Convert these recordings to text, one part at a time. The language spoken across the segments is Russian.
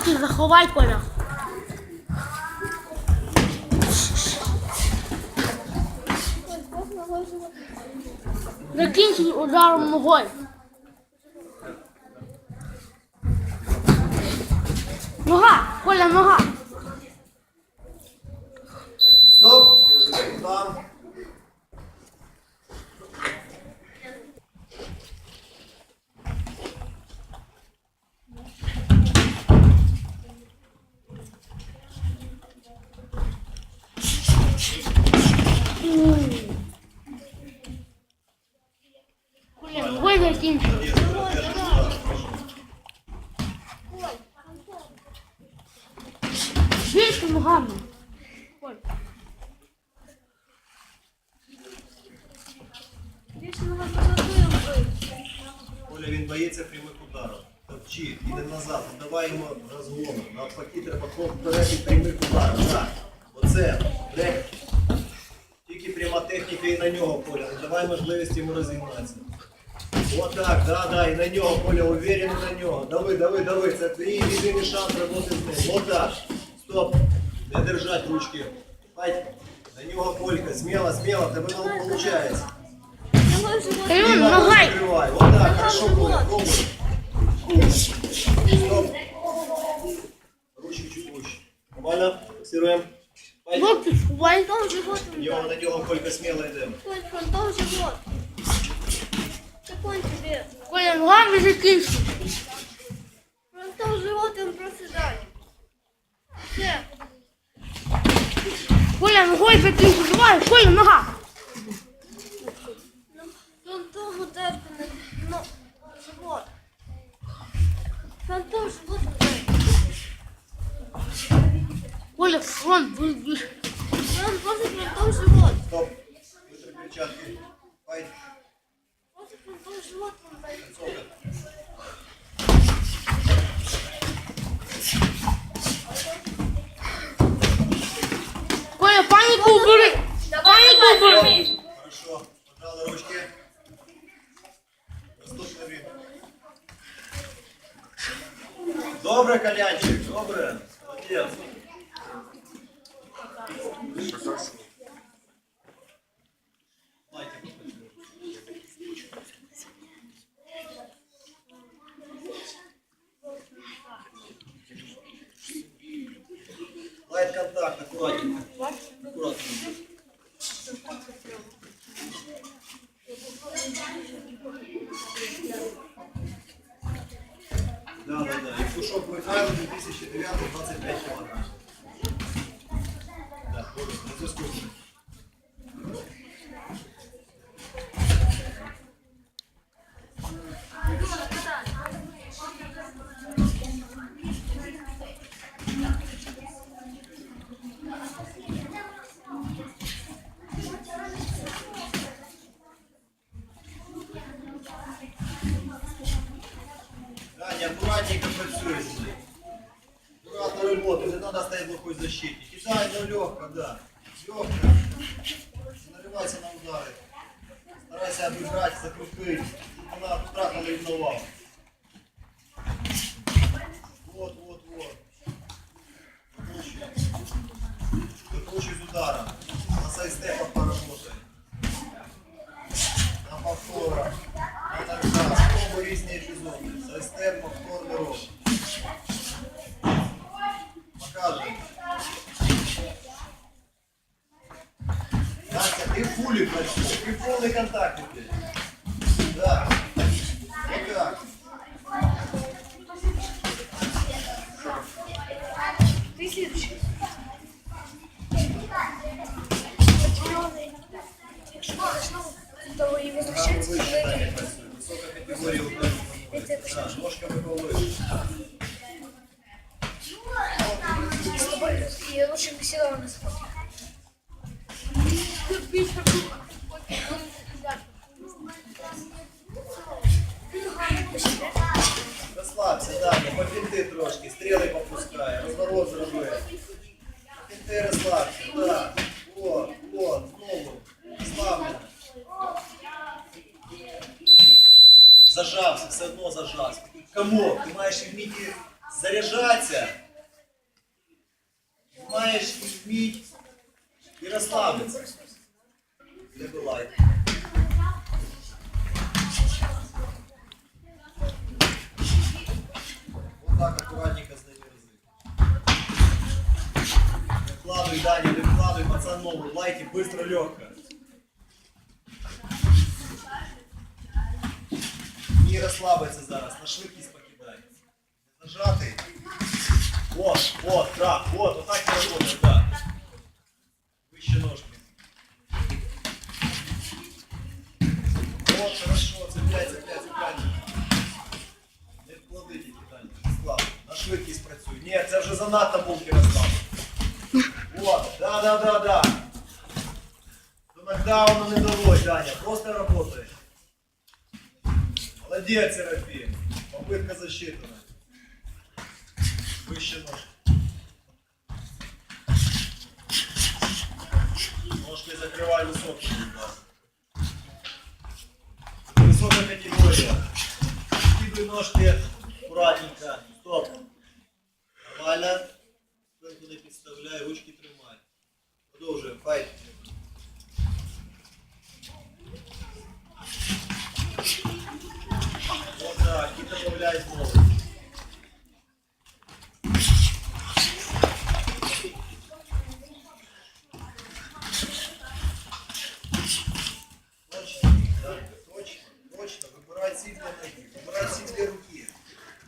Локти заховай, Коля. Закінчить ударом ногою. Нога, Коля, нога. Закінчить. Більше ногами. Коль. Оля, він боїться прямих ударів. Топчи, іде назад, давай йому розгону. Навпаки, треба крок вперед і прямих ударів. Так. Оце. Тільки пряма техніка і на нього, Коля. Не давай можливість йому розігнатися. Отак, да, да, і на нього, Коля, уверенно на нього. Дави, дави, дави. Це твій єдиний шанс роботи з ним. Отак. Стоп. Не держать ручки. Файт. На нього Колька. Смело, смело, в тебе не виходить. Кирюн, ногой. Открывай. Вот так, хорошо, Коля, пробуй. Стоп. Ручки чуть выше. Нормально? Фиксируем. Пойдем. Локти сховай. Фронтом живот. Його на нього Колька смело йдемо. Коль, фронтом живот. Тебе? Коля, ногами закінчить. Фронтом живот он проседает. Все. Коля, ногою закінчить. Давай, Коля, нога. Фронтом удар на ну, живот. Фронтом живот удар. Коля, фронт. Фронт после фронтом живот. Стоп. Вытри перчатки. Файт. Коля, паніку убери. Паніку убери. Хорошо. Пожалуй, ручки. Наступний рівень. Добре, Колянчик, добре. Молодець. Лайт контакт, аккуратненько. Аккуратно. Да, да, да. И Фушок Михайло 2009 25 килограмм. Да, вот, на зв'язку. Даня, аккуратненько працюй. Аккуратно работай, не надо стоять глухой защите. Кидай, но легко, да. Легко. Наривайся на удары. Старайся обыграть, закрутить. чтобы Она аккуратно ревновала. Вот, вот, вот. Выкручивай. Из удара. На сайстепах поработай. На повторах На торгах. Пробуй різні епізоди. Сайстеп, повторний рух. Показуй. Настя, ти в фулі працюєш, ти в повний контакт и лучше весело у нас Розслабся, Даня, попінти трошки, стрелы попускай, розворот зроби. Попінти розслабся, да, От, от, знову. Розслаблено. Зажався, все одно зажався. Кому? Ти маєш вміти заряджатися і розслабитися. Це лайк. Вот так аккуратненько с ними язык. Не вкладывай, Даня, не вкладывай, пацан новый, лайки, быстро, легко. Не розслабиться зараз, на швидкість покидай. Не Зажатий. Вот, вот, так, вот, вот так и работает, да. Выше ножки. Вот, хорошо, цепляй, цепляй, цепляй. Не вклади тільки, Даня, слабо. На швидкість працюй. Ні, це вже занадто булки розслабити. Вот, да, да, да, да. До нокдауна не доводь, Даня, просто работай. Молодец, Серафим. Попытка засчитана. Выше ножки. Ножкой закрывай высокий. да. Высокая категория. Скидывай ножки аккуратненько. Стоп. Нормально. Спинку не підставляй, ручки тримай. Файт. Операції для таких, операції для руки.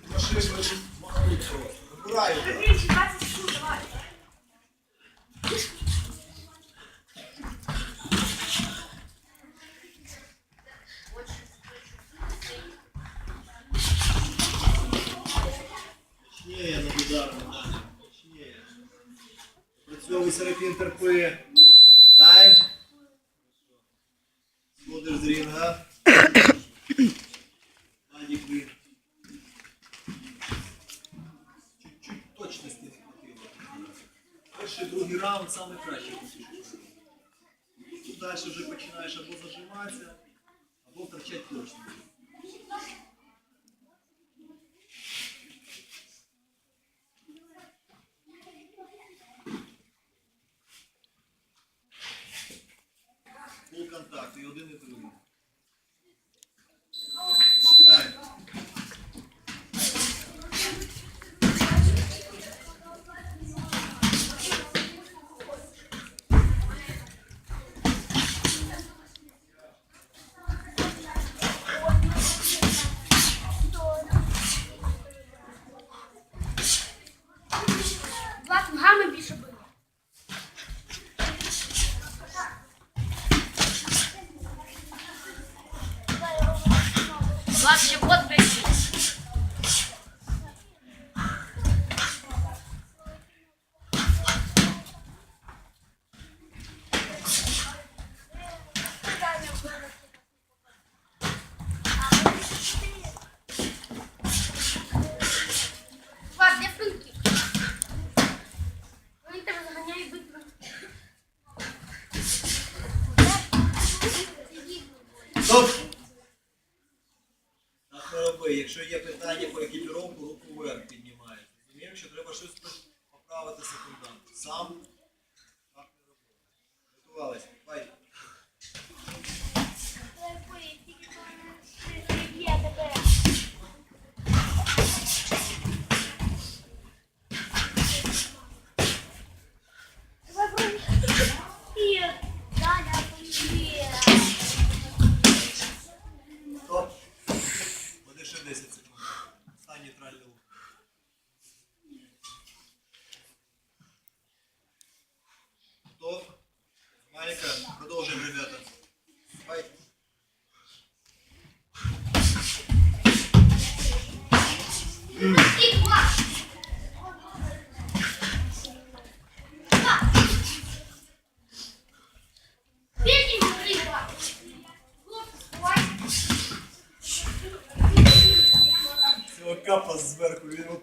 Машину махнуть просто. Вибираю. Точніє над ударом, Даня. Точніє. З рінга. саме краще. Тут далі вже починаєш або зажиматися, або втрачати точність. She.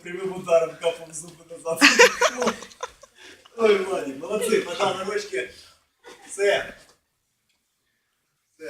Прямим ударом капав в зуби назад. Ой, Владик, молодці, пожав на ручки. Все,